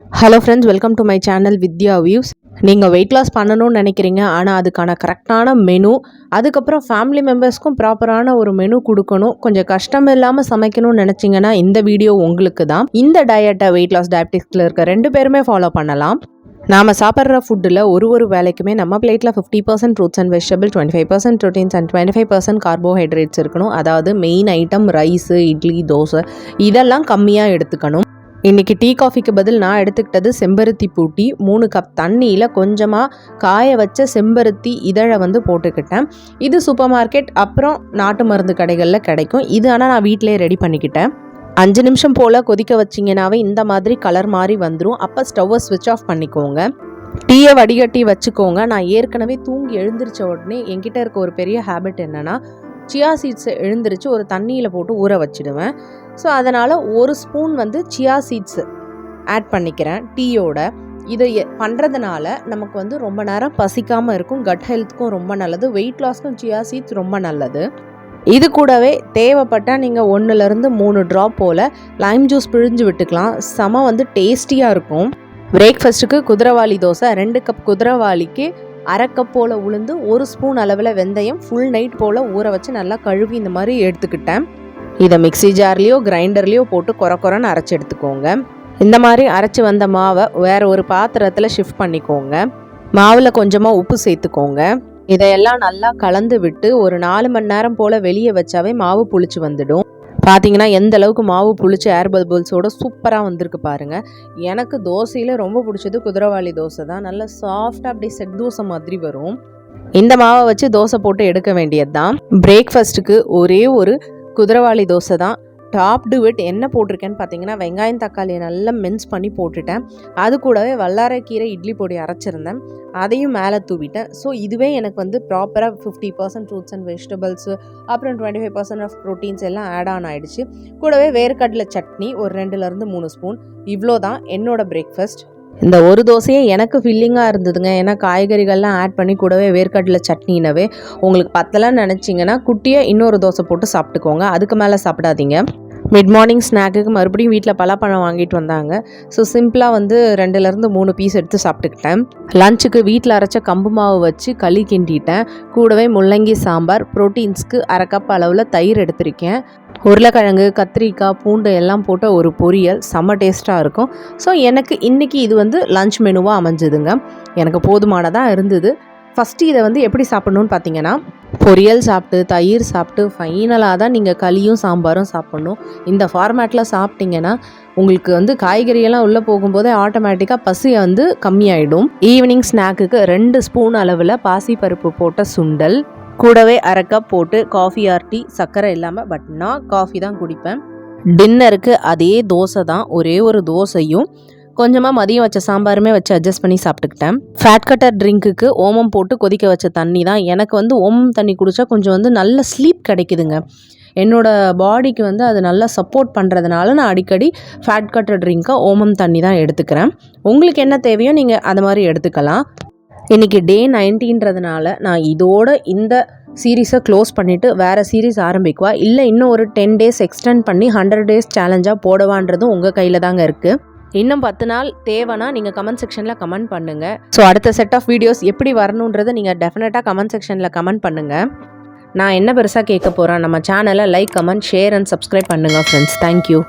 Hello friends welcome to my channel Vidya views நீங்கள் weight loss பண்ணணும்னு நினைக்கிறீங்க ஆனால் அதுக்கான கரெக்டான மெனு அதுக்கப்புறம் ஃபேமிலி மெம்பர்ஸ்க்கும் ப்ராப்பரான ஒரு மெனு கொடுக்கணும். கொஞ்சம் கஷ்டம் இல்லாமல் சமைக்கணும்னு நினச்சிங்கன்னா இந்த வீடியோ உங்களுக்கு தான். இந்த டயட்டை வெயிட் லாஸ் டயபிட்டிக்ஸில் இருக்க ரெண்டு பேருமே ஃபாலோ பண்ணலாம். நாம் சாப்பிட்ற ஃபுட்டில் ஒரு ஒரு வேலைக்குமே நம்ம பிளேட்டில் fifty percent fruits and vegetable twenty five percent proteins and twenty five percent carbohydrates இருக்கணும். அதாவது main item rice idli dosa இதெல்லாம் கம்மியாக எடுத்துக்கணும். இன்றைக்கி டீ காஃபிக்கு பதில் நான் எடுத்துக்கிட்டது செம்பருத்தி பூட்டி மூணு கப் தண்ணியில் கொஞ்சமாக காய வச்ச செம்பருத்தி இதழை வந்து போட்டுக்கிட்டேன். இது சூப்பர் மார்க்கெட் அப்புறம் நாட்டு மருந்து கடைகளில் கிடைக்கும். இது ஆனால் நான் வீட்டிலே ரெடி பண்ணிக்கிட்டேன். அஞ்சு நிமிஷம் போல் கொதிக்க வச்சிங்கனாவே இந்த மாதிரி கலர் மாதிரி வந்துடும் அப்போ ஸ்டவ்வை ஸ்விட்ச் ஆஃப் பண்ணிக்கோங்க. டீயை வடிகட்டி வச்சுக்கோங்க. நான் ஏற்கனவே தூங்கி எழுந்திரிச்ச உடனே என்கிட்ட இருக்க ஒரு பெரிய ஹேபிட் என்னென்னா சியா சீட்ஸை எழுந்திரிச்சு ஒரு தண்ணியில் போட்டு ஊற வச்சிடுவேன். ஸோ அதனால் ஒரு ஸ்பூன் வந்து சியா சீட்ஸு ஆட் பண்ணிக்கிறேன் டீயோட. இதை பண்ணுறதுனால நமக்கு வந்து ரொம்ப நேரம் பசிக்காமல் இருக்கும். கட் ஹெல்த்துக்கும் ரொம்ப நல்லது. வெயிட் லாஸ்க்கும் சியா சீட்ஸ் ரொம்ப நல்லது. இது கூடவே தேவைப்பட்டால் நீங்கள் ஒன்றுலேருந்து மூணு ட்ராப் போல் லைம் ஜூஸ் பிழிஞ்சு விட்டுக்கலாம். செம வந்து டேஸ்டியாக இருக்கும். பிரேக்ஃபாஸ்ட்டுக்கு குதிரவாளி தோசை ரெண்டு கப் குதிரவாளிக்கு அரை கப் போல் உளுந்து ஒரு ஸ்பூன் அளவில் வெந்தயம் ஃபுல் நைட் போல் ஊற வச்சு நல்லா கழுவி இந்த மாதிரி எடுத்துக்கிட்டேன். இதை மிக்சி ஜார்லேயோ கிரைண்டர்லேயோ போட்டு குறை குறைன்னு அரைச்சி எடுத்துக்கோங்க. இந்த மாதிரி அரைச்சி வந்த மாவை வேறு ஒரு பாத்திரத்தில் ஷிஃப்ட் பண்ணிக்கோங்க. மாவில் கொஞ்சமாக உப்பு சேர்த்துக்கோங்க. இதையெல்லாம் நல்லா கலந்து விட்டு ஒரு நாலு மணி நேரம் போல் வெளியே வச்சாவே மாவு புளிச்சு வந்துடும். பார்த்தீங்கன்னா எந்த அளவுக்கு மாவு புளிச்சு ஏர் பல்புல்ஸோட சூப்பராக வந்திருக்கு பாருங்கள் எனக்கு தோசையில் ரொம்ப பிடிச்சது குதிரவாளி தோசை தான். நல்லா சாஃப்டாக அப்படியே செட் தோசை மாதிரி வரும். இந்த மாவை வச்சு தோசை போட்டு எடுக்க வேண்டியது தான் பிரேக்ஃபாஸ்ட்டுக்கு ஒரே ஒரு குதிரவாளி தோசை தான். டாப் டு விட் என்ன போட்டிருக்கேன்னு பார்த்தீங்கன்னா வெங்காயம் தக்காளியை நல்லா மென்ஸ் பண்ணி போட்டுட்டேன். அது கூடவே வல்லாரக்கீரை இட்லி பொடி அரைச்சிருந்தேன். அதையும் மேலே தூவிட்டேன். ஸோ இதுவே எனக்கு வந்து ப்ராப்பராக fifty percent fruits and vegetables அப்புறம் twenty five percent of proteins எல்லாம் ஆட் ஆன் ஆகிடுச்சு கூடவே வேர்க்கடலை சட்னி ஒரு ரெண்டுலேருந்து மூணு ஸ்பூன் இவ்வளோ தான் என்னோடய பிரேக்ஃபாஸ்ட் இந்த ஒரு தோசையே எனக்கு ஃபில்லிங்காக இருந்ததுங்க. ஏன்னா காய்கறிகள்லாம் ஆட் பண்ணி கூடவே வேர்க்கடலை சட்னினவே. உங்களுக்கு பத்தலாம் நினச்சிங்கன்னா குட்டியாக இன்னொரு தோசை போட்டு சாப்பிட்டுக்கோங்க. அதுக்கு மேலே சாப்பிடாதீங்க. மிட் மார்னிங் ஸ்நாக்குக்கு மறுபடியும் வீட்டில் பலாப்பழம் வாங்கிட்டு வந்தாங்க. ஸோ சிம்பிளாக வந்து ரெண்டுலேருந்து மூணு பீஸ் எடுத்து சாப்பிட்டுக்கிட்டேன். லஞ்சுக்கு வீட்டில் அரைச்ச கம்பு மாவு வச்சு களி கிண்டிட்டேன். கூடவே முள்ளங்கி சாம்பார் ப்ரோட்டீன்ஸ்க்கு அரை கப் அளவில் தயிர் எடுத்திருக்கேன். உருளைக்கிழங்கு கத்திரிக்காய் பூண்டு எல்லாம் போட்ட ஒரு பொரியல் செம்ம டேஸ்ட்டாக இருக்கும். ஸோ எனக்கு இன்றைக்கி இது வந்து லஞ்ச் மெனுவாக அமைஞ்சுதுங்க. எனக்கு போதுமானதாக இருந்தது. ஃபஸ்ட்டு இதை வந்து எப்படி சாப்பிட்ணுன்னு பார்த்தீங்கன்னா பொரியல் சாப்பிட்டு தயிர் சாப்பிட்டு ஃபைனலாக தான் நீங்கள் களியும் சாம்பாரும் சாப்பிட்ணும். இந்த ஃபார்மேட்டில் சாப்பிட்டீங்கன்னா உங்களுக்கு வந்து காய்கறியெல்லாம் உள்ளே போகும்போதே ஆட்டோமேட்டிக்காக பசி வந்து கம்மியாயிடும். ஈவினிங் ஸ்நாக்குக்கு ரெண்டு ஸ்பூன் அளவில் பாசிப்பருப்பு போட்ட சுண்டல் கூடவே அரை கப் போட்டு காஃபி ஆர் டீ சர்க்கரை இல்லாமல் பட் நான் காஃபி தான் குடிப்பேன். டின்னருக்கு அதே தோசை தான் ஒரே ஒரு தோசையும். கொஞ்சமாக மதியம் வச்ச சாம்பாருமே வச்சு அட்ஜஸ்ட் பண்ணி சாப்பிட்டுக்கிட்டேன். ஃபேட் கட்டர் ட்ரிங்க்குக்கு ஓமம் போட்டு கொதிக்க வச்ச தண்ணி தான். எனக்கு வந்து ஓமம் தண்ணி குடித்தா கொஞ்சம் வந்து நல்ல ஸ்லீப் கிடைக்குதுங்க. என்னோடய பாடிக்கு வந்து அது நல்லா சப்போர்ட் பண்ணுறதுனால நான் அடிக்கடி ஃபேட் கட்டர் ட்ரிங்க்காக ஓமம் தண்ணி தான் எடுத்துக்கிறேன். உங்களுக்கு என்ன தேவையோ நீங்கள் அது மாதிரி எடுத்துக்கலாம். இன்றைக்கி டே நைன்டீன்றதுனால நான் இதோட இந்த சீரீஸை க்ளோஸ் பண்ணிவிட்டு வேறு சீரீஸ் ஆரம்பிக்குவா? இல்லை இன்னும் ஒரு டென் டேஸ் எக்ஸ்டெண்ட் பண்ணி ஹண்ட்ரட் டேஸ் சேலஞ்சாக போடவான்றதும் உங்கள் கையில் தாங்க இருக்குது இன்னும் பத்து நாள் தேவைன்னா நீங்கள் கமெண்ட் செக்ஷனில் கமெண்ட் பண்ணுங்கள் ஸோ அடுத்த செட் ஆஃப் வீடியோஸ் எப்படி வரணுன்றதை நீங்கள் டெஃபினட்டாக கமெண்ட் செக்ஷனில் கமெண்ட் பண்ணுங்கள் நான் என்ன பெருசாக கேட்க போகிறேன் நம்ம சேனலை like comment share and subscribe பண்ணுங்கள் ஃப்ரெண்ட்ஸ் தேங்க்யூ